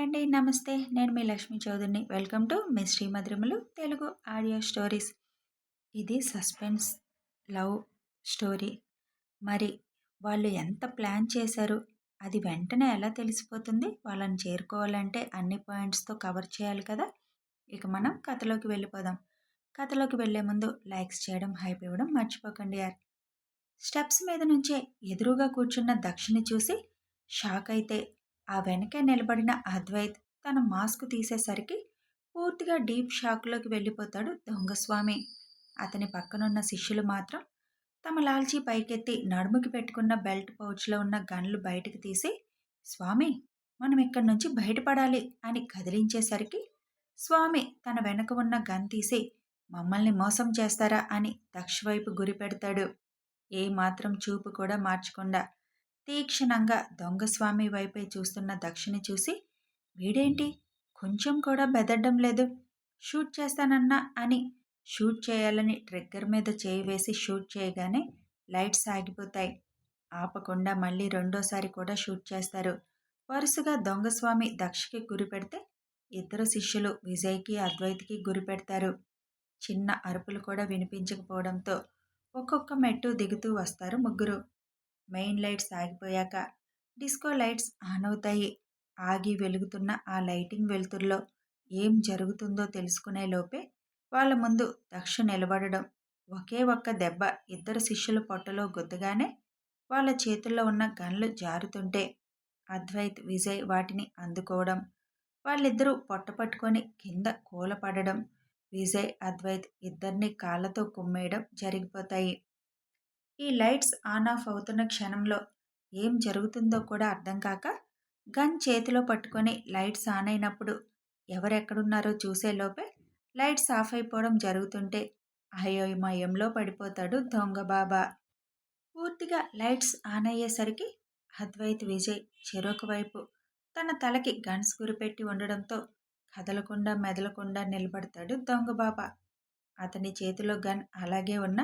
Hi అండి నమస్తే. నేను మీ లక్ష్మీ చౌదరిని. వెల్కమ్ టు మీ శ్రీమద్రిములు తెలుగు ఆడియో స్టోరీస్. ఇది సస్పెన్స్ లవ్ స్టోరీ. మరి వాళ్ళు ఎంత ప్లాన్ చేశారు? అది వెంటనే ఎలా తెలిసిపోతుంది? వాళ్ళని చేరుకోవాలంటే అన్ని పాయింట్స్తో కవర్ చేయాలి కదా? ఇక మనం కథలోకి వెళ్ళిపోదాం. కథలోకి వెళ్ళే ముందు లైక్స్ చేయడం హైప్ ఇవ్వడం మర్చిపోకండి యార్. స్టెప్స్ మీద నుంచే ఎదురుగా కూర్చున్న దక్షిణి చూసి షాక్ అయితే ఆ వెనకే నిలబడిన అద్వైత్ తన మాస్క్ తీసేసరికి పూర్తిగా డీప్ షాక్లోకి వెళ్ళిపోతాడు దొంగస్వామి అతని పక్కనున్న శిష్యులు మాత్రం తమ లాల్చీ పైకెత్తి నడుముకి పెట్టుకున్న బెల్ట్ పౌచ్లో ఉన్న గన్లు బయటకు తీసి స్వామి మనం ఇక్కడి నుంచి బయటపడాలి అని కదిలించేసరికి స్వామి తన వెనక ఉన్న గన్ తీసి మమ్మల్ని మోసం చేస్తారా అని దక్షవైపు గురి పెడతాడు. ఏ మాత్రం చూపు కూడా మార్చకుండా తీక్షణంగా దొంగస్వామి వైపే చూస్తున్న దక్షిణి చూసి వీడేంటి? కొంచెం కూడా బెదడ్డం లేదు. షూట్ చేస్తానన్నా అని షూట్ చేయాలని ట్రిగ్గర్ మీద చేయి వేసి షూట్ చేయగానే లైట్స్ ఆగిపోతాయి. ఆపకుండా మళ్ళీ రెండోసారి కూడా షూట్ చేస్తారు. వరుసగా దొంగస్వామి దక్షకి గురి పెడితే ఇద్దరు శిష్యులు విజయ్కి అద్వైత్కి గురి పెడతారు. చిన్న అరుపులు కూడా వినిపించకపోవడంతో ఒక్కొక్క మెట్టు దిగుతూ వస్తారు ముగ్గురు. మెయిన్ లైట్స్ ఆగిపోయాక డిస్కో లైట్స్ ఆన్ అవుతాయి. ఆగి వెలుగుతున్న ఆ లైటింగ్ వెలుతురులో ఏం జరుగుతుందో తెలుసుకునే లోపే వాళ్ళ ముందు దక్ష నిలబడడం. ఒకే ఒక్క దెబ్బ ఇద్దరు శిష్యుల పొట్టలో గుద్దగానే వాళ్ళ చేతుల్లో ఉన్న గన్లు జారుతుంటే అద్వైత్ విజయ్ వాటిని అందుకోవడం. వాళ్ళిద్దరూ పొట్ట పట్టుకొని కింద కూలపడడం. విజయ్ అద్వైత్ ఇద్దరిని కాళ్ళతో కుమ్మేయడం జరిగిపోతాయి. ఈ లైట్స్ ఆన్ ఆఫ్ అవుతున్న క్షణంలో ఏం జరుగుతుందో కూడా అర్థం కాక గన్ చేతిలో పట్టుకొని లైట్స్ ఆన్ అయినప్పుడు ఎవరెక్కడున్నారో చూసేలోపే లైట్స్ ఆఫ్ అయిపోవడం జరుగుతుంటే అయోమయంలో పడిపోతాడు దొంగ బాబా. పూర్తిగా లైట్స్ ఆన్ అయ్యేసరికి అద్వైత్ విజయ్ చెరొక వైపు తన తలకి గన్స్ గురిపెట్టి ఉండడంతో కదలకుండా మెదలకుండా నిలబడతాడు దొంగ బాబా. అతని చేతిలో గన్ అలాగే ఉన్న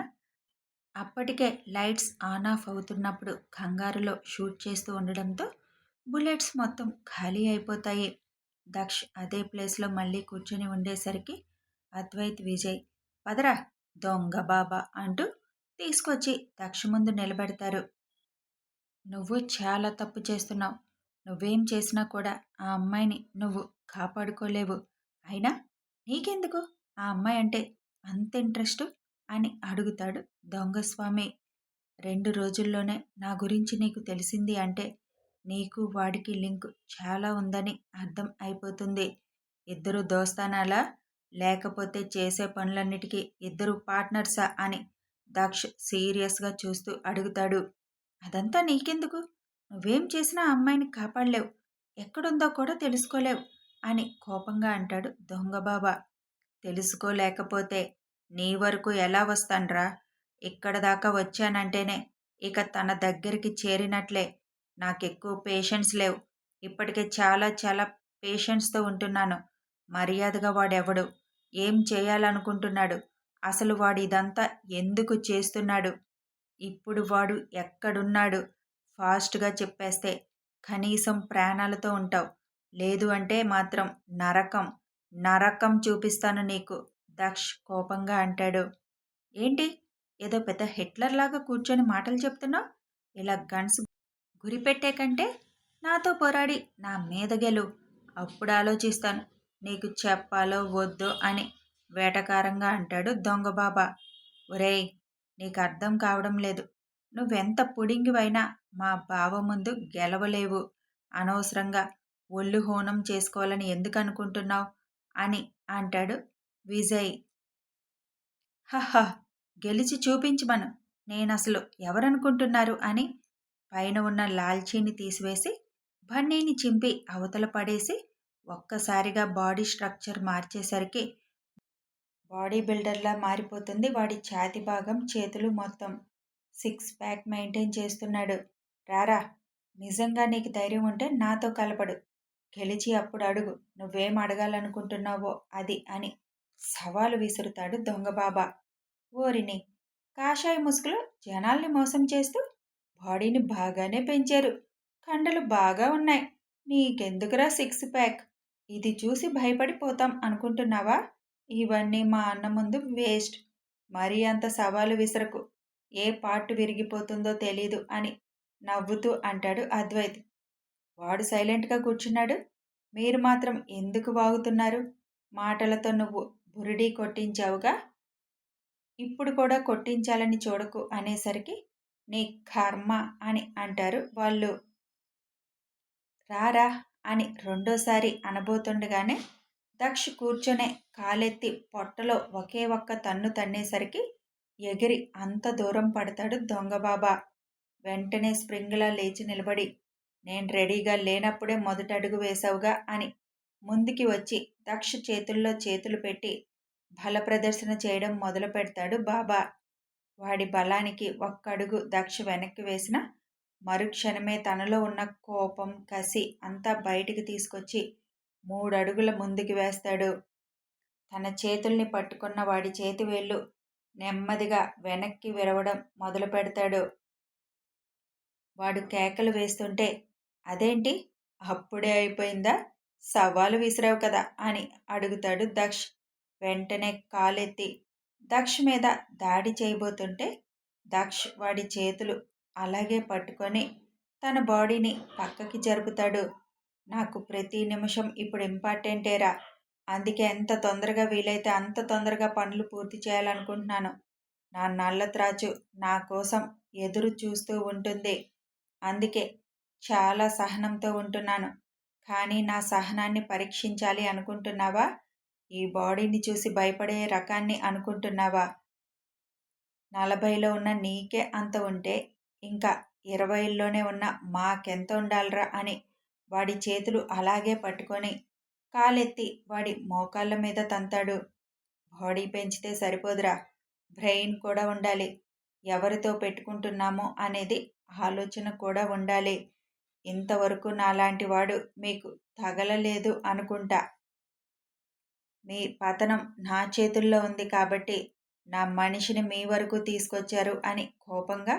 అప్పటికే లైట్స్ ఆన్ ఆఫ్ అవుతున్నప్పుడు కంగారులో షూట్ చేస్తూ ఉండడంతో బుల్లెట్స్ మొత్తం ఖాళీ అయిపోతాయి. దక్ష్ అదే ప్లేస్లో మళ్ళీ కూర్చొని ఉండేసరికి అద్వైత్ విజయ్ పదరా దొంగ బాబా అంటూ తీసుకొచ్చి దక్ష ముందు నిలబెడతారు. నువ్వు చాలా తప్పు చేస్తున్నావు. నువ్వేం చేసినా కూడా ఆ అమ్మాయిని నువ్వు కాపాడుకోలేవు. అయినా నీకెందుకు? ఆ అమ్మాయి అంటే అంత ఇంట్రెస్ట్? అని అడుగుతాడు. దొంగస్వామి రెండు రోజుల్లోనే నా గురించి నీకు తెలిసింది అంటే నీకు వాడికి లింక్ చాలా ఉందని అర్థం అయిపోతుంది. ఇద్దరు దోస్తానాలా? లేకపోతే చేసే పనులన్నిటికీ ఇద్దరు పార్ట్నర్సా? అని దక్ష్ సీరియస్గా చూస్తూ అడుగుతాడు. అదంతా నీకెందుకు? నువ్వేం చేసినా అమ్మాయిని కాపాడలేవు. ఎక్కడుందో కూడా తెలుసుకోలేవు అని కోపంగా అంటాడు దొంగబాబా తెలుసుకోలేకపోతే నీ వరకు ఎలా వస్తాన్రా? ఇక్కడ దాకా వచ్చానంటేనే ఇక తన దగ్గరికి చేరినట్లే. నాకెక్కువ పేషెన్స్ లేవు. ఇప్పటికే చాలా చాలా పేషెన్స్తో ఉంటున్నాను. మర్యాదగా వాడెవడు? ఏం చేయాలనుకుంటున్నాడు? అసలు వాడు ఇదంతా ఎందుకు చేస్తున్నాడు? ఇప్పుడు వాడు ఎక్కడున్నాడు? ఫాస్ట్గా చెప్పేస్తే కనీసం ప్రాణాలతో ఉంటావు. లేదు అంటే మాత్రం నరకం. నరకం చూపిస్తాను నీకు. దక్ష్ కోపంగా అంటాడు. ఏంటి? ఏదో పెద్ద హిట్లర్ లాగా కూర్చొని మాటలు చెప్తున్నావు? ఇలా గన్స్ గురిపెట్టే కంటే నాతో పోరాడి నా మీద గెలు. అప్పుడు ఆలోచిస్తాను. నీకు చెప్పాలో వద్దో అని వేటకారంగా అంటాడు దొంగ బాబా. ఒరేయ్ నీకు అర్థం కావడం లేదు. నువ్వెంత పుడింగివైనా మా బావ ముందు గెలవలేవు. అనవసరంగా ఒళ్ళు హోనం చేసుకోవాలని ఎందుకు అనుకుంటున్నావు? అని అంటాడు విజయ్. హహ గెలిచి చూపించమను. నేనసలు ఎవరనుకుంటున్నారు అని పైన ఉన్న లాల్చీని తీసివేసి బన్నీని చింపి అవతల పడేసి ఒక్కసారిగా బాడీ స్ట్రక్చర్ మార్చేసరికి బాడీ బిల్డర్లా మారిపోతుంది వాడి ఛాతి భాగం చేతులు మొత్తం. సిక్స్ ప్యాక్ మెయింటైన్ చేస్తున్నాడు. రారా నిజంగా నీకు ధైర్యం ఉంటే నాతో కలపడు. గెలిచి అప్పుడు అడుగు నువ్వేం అడగాలనుకుంటున్నావో అది అని సవాలు విసురుతాడు దొంగబాబా ఓరిని కాషాయ ముసుగులో జనాల్ని మోసం చేస్తూ బాడీని బాగానే పెంచారు. కండలు బాగా ఉన్నాయి. నీకెందుకురా సిక్స్ ప్యాక్? ఇది చూసి భయపడిపోతాం అనుకుంటున్నావా? ఇవన్నీ మా అన్న ముందు వేస్ట్. మరీ అంత సవాలు విసరకు. ఏ పార్ట్ విరిగిపోతుందో తెలీదు అని నవ్వుతూ అంటాడు అద్వైత్. వాడు సైలెంట్గా కూర్చున్నాడు. మీరు మాత్రం ఎందుకు వాగుతున్నారు? మాటలతో నువ్వు బురిడీ కొట్టించావుగా? ఇప్పుడు కూడా కొట్టించాలని చూడకు అనేసరికి నీ కర్మ అని అంటారు వాళ్ళు. రారా అని రెండోసారి అనబోతుండగానే దక్ష కూర్చునే కాలెత్తి పొట్టలో ఒకే ఒక్క తన్ను తన్నేసరికి ఎగిరి అంత దూరం పడతాడు దొంగబాబా. వెంటనే స్ప్రింగ్లా లేచి నిలబడి నేను రెడీగా లేనప్పుడే మొదట అడుగు వేశావుగా అని ముందుకి వచ్చి దక్ష చేతుల్లో చేతులు పెట్టి బల ప్రదర్శన చేయడం మొదలు పెడతాడు బాబా. వాడి బలానికి ఒక్క అడుగు దక్ష వెనక్కి వేసిన మరుక్షణమే తనలో ఉన్న కోపం కసి అంతా బయటికి తీసుకొచ్చి మూడు అడుగుల ముందుకు వేస్తాడు. తన చేతుల్ని పట్టుకున్న వాడి చేతి వేళ్ళు నెమ్మదిగా వెనక్కి విరవడం మొదలు పెడతాడు. వాడు కేకలు వేస్తుంటే అదేంటి? అప్పుడే అయిపోయిందా? సవాలు విసిరావు కదా అని అడుగుతాడు దక్ష్. వెంటనే కాలెత్తి దక్ష్ మీద దాడి చేయబోతుంటే దక్ష్ వాడి చేతులు అలాగే పట్టుకొని తన బాడీని పక్కకి జరుపుతాడు. నాకు ప్రతి నిమిషం ఇప్పుడు ఇంపార్టెంటేరా అందుకే ఎంత తొందరగా వీలైతే అంత తొందరగా పనులు పూర్తి చేయాలనుకుంటున్నాను. నా నల్ల త్రాచు నా కోసం ఎదురు చూస్తూ ఉంటుంది. అందుకే చాలా సహనంతో ఉంటున్నాను. కానీ నా సహనాన్ని పరీక్షించాలి అనుకుంటున్నావా? ఈ బాడీని చూసి భయపడే రకాన్ని అనుకుంటున్నావా? నలభైలో ఉన్న నీకే అంత ఉంటే ఇంకా ఇరవైలోనే ఉన్న మాకెంత ఉండాలరా అని వాడి చేతులు అలాగే పట్టుకొని కాలెత్తి వాడి మోకాళ్ళ మీద తంతాడు. బాడీ పెంచితే సరిపోదురా. బ్రెయిన్ కూడా ఉండాలి. ఎవరితో పెట్టుకుంటున్నామో అనేది ఆలోచన కూడా ఉండాలి. ఇంతవరకు నాలాంటి వాడు మీకు తగలలేదు అనుకుంటా. మీ పతనం నా చేతుల్లో ఉంది కాబట్టి నా మనిషిని మీ వరకు తీసుకొచ్చారు అని కోపంగా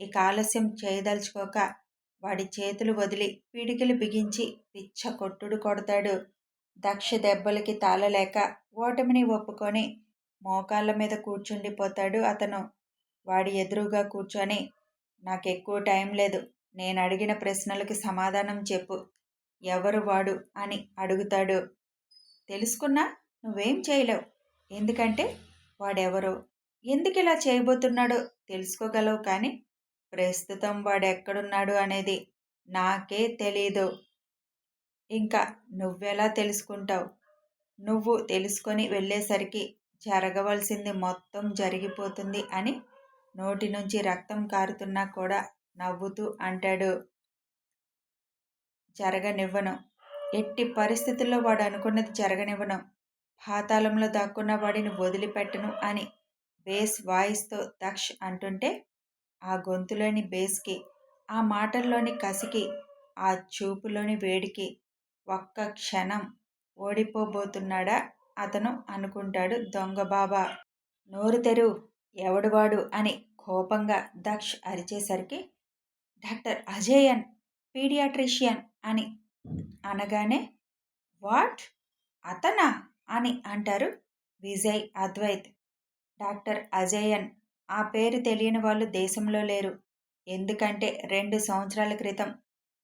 ఇక ఆలస్యం చేయదలుచుకోక వాడి చేతులు వదిలి పిడికిలు బిగించి పిచ్చ కొట్టుడు కొడతాడు. దక్ష దెబ్బలకి తాళలేక ఓటమిని ఒప్పుకొని మోకాళ్ళ మీద కూర్చుండిపోతాడు అతను. వాడి ఎదురుగా కూర్చొని నాకు ఎక్కువ టైం లేదు. నేను అడిగిన ప్రశ్నలకు సమాధానం చెప్పు. ఎవరు వాడు? అని అడుగుతాడు. తెలుసుకున్నా నువ్వేం చేయలేవు. ఎందుకంటే వాడెవరో? ఎందుకు ఇలా చేయబోతున్నాడో తెలుసుకోగలవు కానీ ప్రస్తుతం వాడు ఎక్కడున్నాడు అనేది నాకే తెలీదు. ఇంకా నువ్వెలా తెలుసుకుంటావు? నువ్వు తెలుసుకొని వెళ్ళేసరికి జరగవలసింది మొత్తం జరిగిపోతుంది అని నోటి నుంచి రక్తం కారుతున్నా కూడా నవ్వుతూ అంటాడు. జరగనివ్వను. ఎట్టి పరిస్థితుల్లో వాడు అనుకున్నది జరగనివ్వను. పాతాళంలో దాక్కున్న వాడిని వదిలిపెట్టను అని బేస్ వాయిస్తో దక్ష్ అంటుంటే ఆ గొంతులోని బేస్కి ఆ మాటల్లోని కసికి ఆ చూపులోని వేడికి ఒక్క క్షణం ఓడిపోబోతున్నాడా అతను అనుకుంటాడు దొంగ బాబా. నోరు తెరు ఎవడువాడు అని కోపంగా దక్ష్ అరిచేసరికి డాక్టర్ అజయన్ పీడియాట్రిషియన్ అని అనగానే వాట్? అతనా? అని అంటారు విజయ్ అద్వైత్. డాక్టర్ అజయన్ ఆ పేరు తెలియని వాళ్ళు దేశంలో లేరు. ఎందుకంటే రెండు సంవత్సరాల క్రితం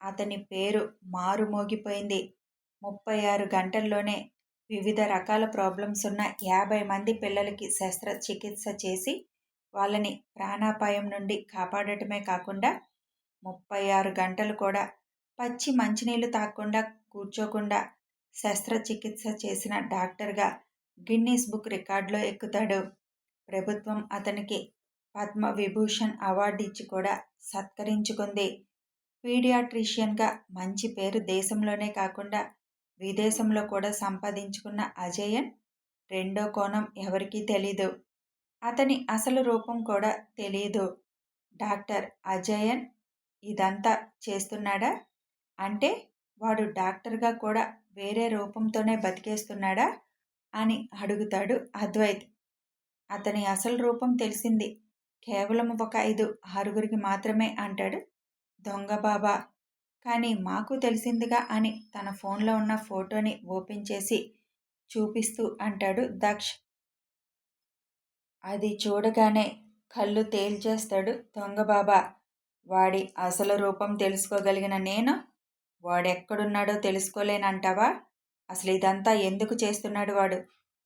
అతని పేరు మారుమోగిపోయింది. ముప్పై ఆరు గంటల్లోనే వివిధ రకాల ప్రాబ్లమ్స్ ఉన్న యాభై మంది పిల్లలకి శస్త్రచికిత్స చేసి వాళ్ళని ప్రాణాపాయం నుండి కాపాడటమే కాకుండా ముప్పై ఆరు గంటలు కూడా పచ్చి మంచినీళ్ళు తాగకుండా కూర్చోకుండా శస్త్రచికిత్స చేసిన డాక్టర్గా గిన్నీస్ బుక్ రికార్డులో ఎక్కుతాడు. ప్రభుత్వం అతనికి పద్మ విభూషణ్ అవార్డు ఇచ్చి కూడా సత్కరించుకుంది. పీడియాట్రిషియన్గా మంచి పేరు దేశంలోనే కాకుండా విదేశంలో కూడా సంపాదించుకున్న అజయన్ రెండో కోణం ఎవరికీ తెలీదు. అతని అసలు రూపం కూడా తెలియదు డాక్టర్ అజయన్ ఇదంతా చేస్తున్నాడా? అంటే వాడు డాక్టర్గా కూడా వేరే రూపంతోనే బతికేస్తున్నాడా? అని అడుగుతాడు అద్వైత్. అతని అసలు రూపం తెలిసింది. కేవలం ఒక ఐదు ఆరుగురికి మాత్రమే అంటాడు దొంగ బాబా. కానీ మాకు తెలిసిందిగా అని తన ఫోన్లో ఉన్న ఫోటోని ఓపెన్ చేసి చూపిస్తూ అంటాడు దక్ష్. అది చూడగానే కళ్ళు తేల్చేస్తాడు దొంగ బాబా. వాడి అసలు రూపం తెలుసుకోగలిగిన నేను? వాడెక్కడున్నాడో తెలుసుకోలేనంటావా? అసలు ఇదంతా ఎందుకు చేస్తున్నాడు వాడు?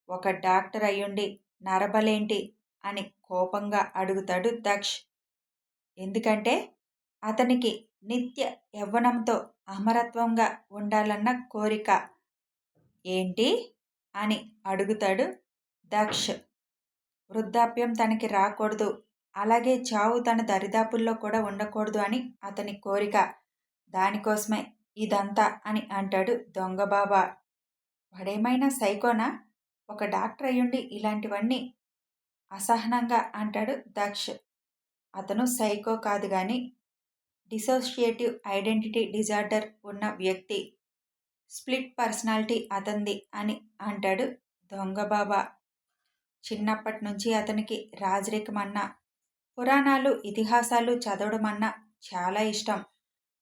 ఒక డాక్టర్ అయ్యుండి నరబలేంటి? అని కోపంగా అడుగుతాడు దక్ష్. ఎందుకంటే అతనికి నిత్య యవ్వనంతో అమరత్వంగా ఉండాలన్న కోరిక. ఏంటి? అని అడుగుతాడు దక్ష్. వృద్ధాప్యం తనకి రాకూడదు. అలాగే చావు తన దరిదాపుల్లో కూడా ఉండకూడదు అని అతని కోరిక. దానికోసమే ఇదంతా అని అంటాడు దొంగబాబా. వాడేమైనా సైకోనా? ఒక డాక్టర్ అయ్యుండి ఇలాంటివన్నీ అసహనంగా అంటాడు దక్ష్. అతను సైకో కాదు కానీ డిసోసియేటివ్ ఐడెంటిటీ డిజార్డర్ ఉన్న వ్యక్తి. స్ప్లిట్ పర్సనాలిటీ అతంది అని అంటాడు దొంగబాబా. చిన్నప్పటి నుంచి అతనికి రాజరికం అన్న పురాణాలు ఇతిహాసాలు చదవడం అన్న చాలా ఇష్టం.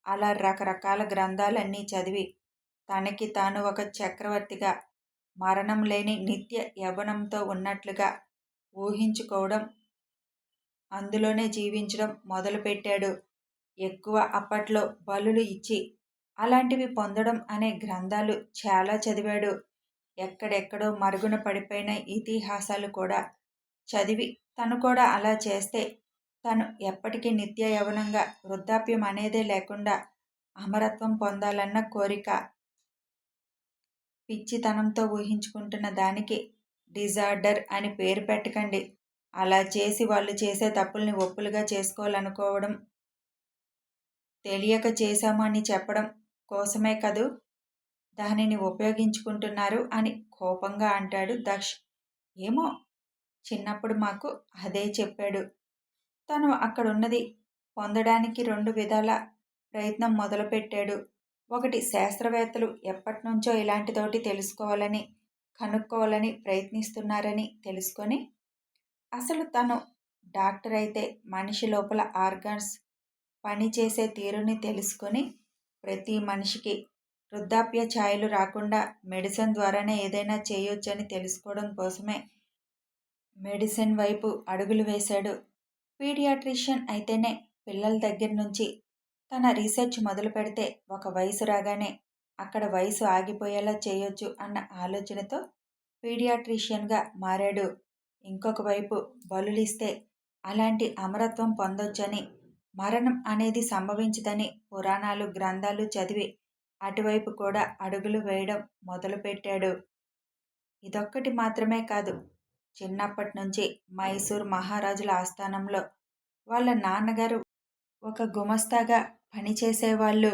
అలా రకరకాల గ్రంథాలన్నీ చదివి తనకి తాను ఒక చక్రవర్తిగా మరణం లేని నిత్య యవనంతో ఉన్నట్లుగా ఊహించుకోవడం అందులోనే జీవించడం మొదలుపెట్టాడు. ఎక్కువ అప్పట్లో బలులు ఇచ్చి అలాంటివి పొందడం అనే గ్రంథాలు చాలా చదివాడు. ఎక్కడెక్కడో మరుగున పడిపోయిన ఇతిహాసాలు కూడా చదివి తను కూడా అలా చేస్తే తను ఎప్పటికీ నిత్య యవనంగా వృద్ధాప్యం అనేదే లేకుండా అమరత్వం పొందాలన్న కోరిక పిచ్చితనంతో ఊహించుకుంటున్న దానికి డిజార్డర్ అని పేరు పెట్టకండి. అలా చేసి వాళ్ళు చేసే తప్పుల్ని ఒప్పులుగా చేసుకోవాలనుకోవడం తెలియక చేశాము అని చెప్పడం కోసమే కదూ దానిని ఉపయోగించుకుంటున్నారు అని కోపంగా అంటాడు దక్ష్. ఏమో చిన్నప్పుడు మాకు అదే చెప్పాడు. తను అక్కడున్నది. పొందడానికి రెండు విధాల ప్రయత్నం మొదలుపెట్టాడు. ఒకటి శాస్త్రవేత్తలు ఎప్పటి నుంచో ఇలాంటితోటి తెలుసుకోవాలని కనుక్కోవాలని ప్రయత్నిస్తున్నారని తెలుసుకొని అసలు తను డాక్టర్ అయితే మనిషి లోపల ఆర్గాన్స్ పనిచేసే తీరుని తెలుసుకొని ప్రతి మనిషికి వృద్ధాప్య ఛాయలు రాకుండా మెడిసిన్ ద్వారానే ఏదైనా చేయొచ్చని తెలుసుకోవడం కోసమే మెడిసిన్ వైపు అడుగులు వేశాడు పీడియాట్రిషియన్ అయితేనే పిల్లల దగ్గర నుంచి తన రీసెర్చ్ మొదలు పెడితే ఒక వయసు రాగానే అక్కడ వయసు ఆగిపోయేలా చేయొచ్చు అన్న ఆలోచనతో పీడియాట్రిషియన్గా మారాడు. ఇంకొక వైపు బలులిస్తే అలాంటి అమరత్వం పొందొచ్చని మరణం అనేది సంభవించదని పురాణాలు గ్రంథాలు చదివి అటువైపు కూడా అడుగులు వేయడం మొదలుపెట్టాడు. ఇదొక్కటి మాత్రమే కాదు చిన్నప్పటి నుంచి మైసూర్ మహారాజుల ఆస్థానంలో వాళ్ళ నాన్నగారు ఒక గుమస్తాగా పనిచేసేవాళ్ళు.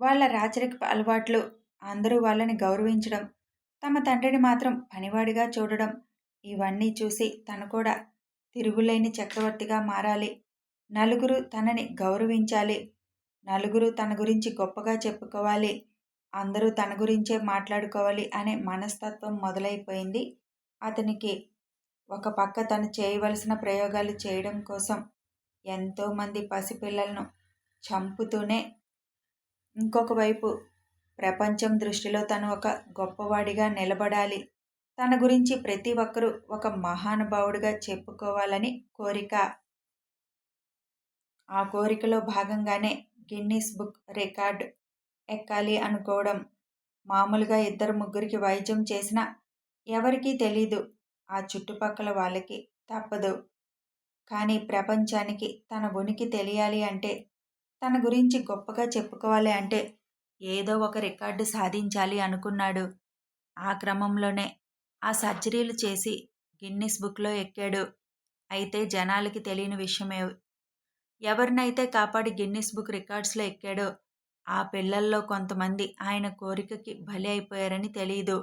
వాళ్ళ రాచరిక అలవాట్లు అందరూ వాళ్ళని గౌరవించడం తమ తండ్రిని మాత్రం పనివాడిగా చూడడం ఇవన్నీ చూసి తను కూడా తిరుగులేని చక్రవర్తిగా మారాలి. నలుగురు తనని గౌరవించాలి. నలుగురు తన గురించి గొప్పగా చెప్పుకోవాలి. అందరూ తన గురించే మాట్లాడుకోవాలి అనే మనస్తత్వం మొదలైపోయింది. అతనికి ఒక పక్క తను చేయవలసిన ప్రయోగాలు చేయడం కోసం ఎంతోమంది పసిపిల్లలను చంపుతూనే ఇంకొక వైపు ప్రపంచం దృష్టిలో తను ఒక గొప్పవాడిగా నిలబడాలి. తన గురించి ప్రతి ఒక్కరూ ఒక మహానుభావుడిగా చెప్పుకోవాలని కోరిక. ఆ కోరికలో భాగంగానే గిన్నీస్ బుక్ రికార్డ్ ఎక్కాలి అనుకోవడం. మామూలుగా ఇద్దరు ముగ్గురికి వైద్యం చేసినా ఎవరికీ తెలీదు. ఆ చుట్టుపక్కల వాళ్ళకి తప్పదు. కానీ ప్రపంచానికి తన ఉనికి తెలియాలి అంటే తన గురించి గొప్పగా చెప్పుకోవాలి అంటే ఏదో ఒక రికార్డు సాధించాలి అనుకున్నాడు. ఆ క్రమంలోనే ఆ సర్జరీలు చేసి గిన్నిస్ బుక్లో ఎక్కాడు. అయితే జనాలకి తెలియని విషయమే ఎవరినైతే కాపాడి గిన్నిస్ బుక్ రికార్డ్స్లో ఎక్కాడో ఆ పిల్లల్లో కొంతమంది ఆయన కోరికకి బలి అయిపోయారని తెలియదు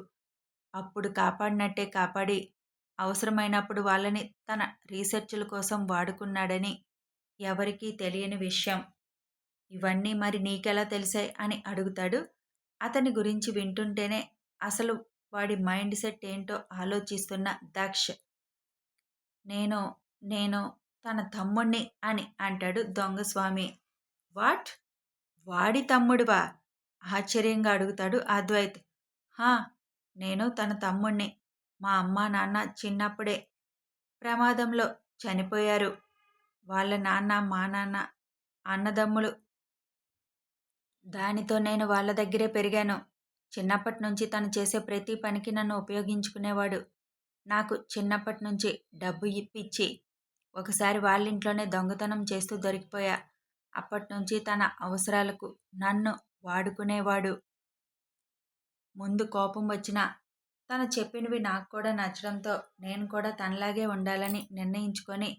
అప్పుడు కాపాడినట్టే కాపాడి అవసరమైనప్పుడు వాళ్ళని తన రీసెర్చ్ల కోసం వాడుకున్నాడని ఎవరికీ తెలియని విషయం. ఇవన్నీ మరి నీకెలా తెలిసాయి? అని అడుగుతాడు. అతని గురించి వింటుంటేనే అసలు వాడి మైండ్ సెట్ ఏంటో ఆలోచిస్తున్న దక్ష్. నేను నేను తన తమ్ముణ్ణి అని అంటాడు దొంగస్వామి వాట్? వాడి తమ్ముడువా? ఆశ్చర్యంగా అడుగుతాడు అద్వైత్. హా నేను తన తమ్ముణ్ణి మా అమ్మ నాన్న చిన్నప్పుడే ప్రమాదంలో చనిపోయారు. వాళ్ళ నాన్న మా నాన్న అన్నదమ్ములు. దానితో నేను వాళ్ళ దగ్గరే పెరిగాను. చిన్నప్పటి నుంచి తను చేసే ప్రతి పనికి నన్ను ఉపయోగించుకునేవాడు. నాకు చిన్నప్పటి నుంచి డబ్బు ఇప్పించి ఒకసారి వాళ్ళ ఇంట్లోనే దొంగతనం చేస్తూ దొరికిపోయా. అప్పటి నుంచి తన అవసరాలకు నన్ను వాడుకునేవాడు. ముందు కోపం వచ్చినా తను చెప్పినవి నాకు కూడా నచ్చడంతో నేను కూడా తనలాగే ఉండాలని నిర్ణయించుకొని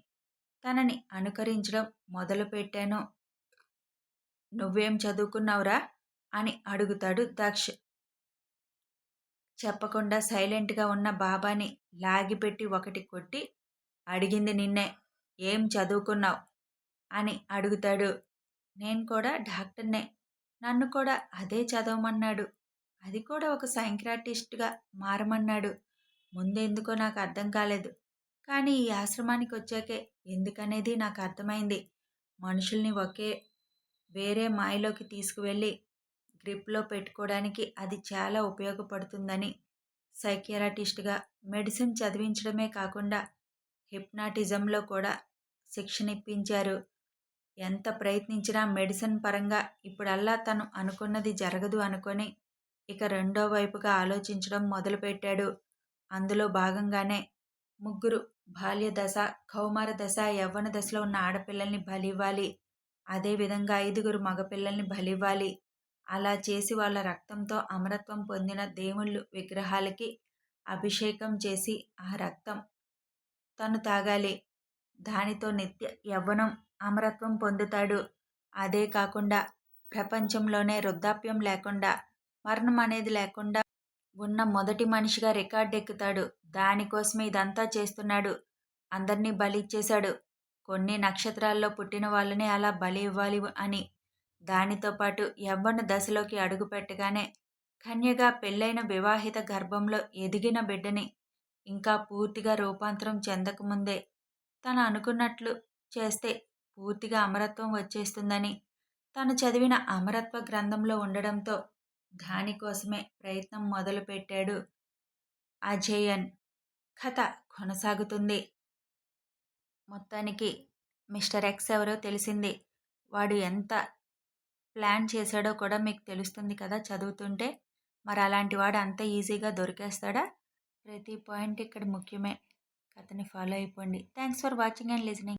తనని అనుకరించడం మొదలుపెట్టాను. నువ్వేం చదువుకున్నావురా? అని అడుగుతాడు దక్ష్. చెప్పకుండా సైలెంట్గా ఉన్న బాబాని లాగిపెట్టి ఒకటి కొట్టి అడిగింది నిన్నే ఏం చదువుకున్నావు? అని అడుగుతాడు. నేను కూడా డాక్టర్నే నన్ను కూడా అదే చదవమన్నాడు. అది కూడా ఒక సైంక్రాటిస్ట్గా మారమన్నాడు. ముందెందుకో నాకు అర్థం కాలేదు. కానీ ఈ ఆశ్రమానికి వచ్చాకే ఎందుకనేది నాకు అర్థమైంది. మనుషుల్ని ఒకే వేరే మాయలోకి తీసుకువెళ్ళి గ్రిప్లో పెట్టుకోవడానికి అది చాలా ఉపయోగపడుతుందని సైకియాటిస్ట్గా మెడిసిన్ చదివించడమే కాకుండా హిప్నాటిజంలో కూడా శిక్షణ ఇప్పించారు ఎంత ప్రయత్నించినా మెడిసిన్ పరంగా ఇప్పుడల్లా తను అనుకున్నది జరగదు అనుకొని ఇక రెండో వైపుగా ఆలోచించడం మొదలుపెట్టాడు. అందులో భాగంగానే ముగ్గురు బాల్య దశ కౌమార దశ యవ్వన దశలో ఉన్న ఆడపిల్లల్ని బలివ్వాలి. అదేవిధంగా ఐదుగురు మగపిల్లల్ని బలివ్వాలి. అలా చేసి వాళ్ళ రక్తంతో అమరత్వం పొందిన దేవుళ్ళు విగ్రహాలకి అభిషేకం చేసి ఆ రక్తం తను తాగాలి. దానితో నిత్య యవ్వనం అమరత్వం పొందుతాడు. అదే కాకుండా ప్రపంచంలోనే వృద్ధాప్యం లేకుండా మరణం అనేది లేకుండా ఉన్న మొదటి మనిషిగా రికార్డు ఎక్కుతాడు. దానికోసమే ఇదంతా చేస్తున్నాడు. అందరినీ బలి ఇచ్చేశాడు. కొన్ని నక్షత్రాల్లో పుట్టిన వాళ్ళని అలా బలి ఇవ్వాలి అని. దానితో పాటు యవ్వన దశలోకి అడుగుపెట్టగానే కన్యగా పెళ్ళైన వివాహిత గర్భంలో ఎదిగిన బిడ్డని ఇంకా పూర్తిగా రూపాంతరం చెందకముందే తను అనుకున్నట్లు చేస్తే పూర్తిగా అమరత్వం వచ్చేస్తుందని. తను చదివిన అమరత్వ గ్రంథంలో ఉండడంతో దానికోసమే ప్రయత్నం మొదలుపెట్టాడు అజయన్. కథ కొనసాగుతుంది. మొత్తానికి మిస్టర్ ఎక్స్ ఎవరో తెలిసింది. వాడు ఎంత ప్లాన్ చేశాడో కూడా మీకు తెలుస్తుంది కదా చదువుతుంటే. మరి అలాంటి వాడు అంత ఈజీగా దొరికేస్తాడా? ప్రతి పాయింట్ ఇక్కడ ముఖ్యమే. కథని ఫాలో అయిపోండి. Thanks for watching and listening.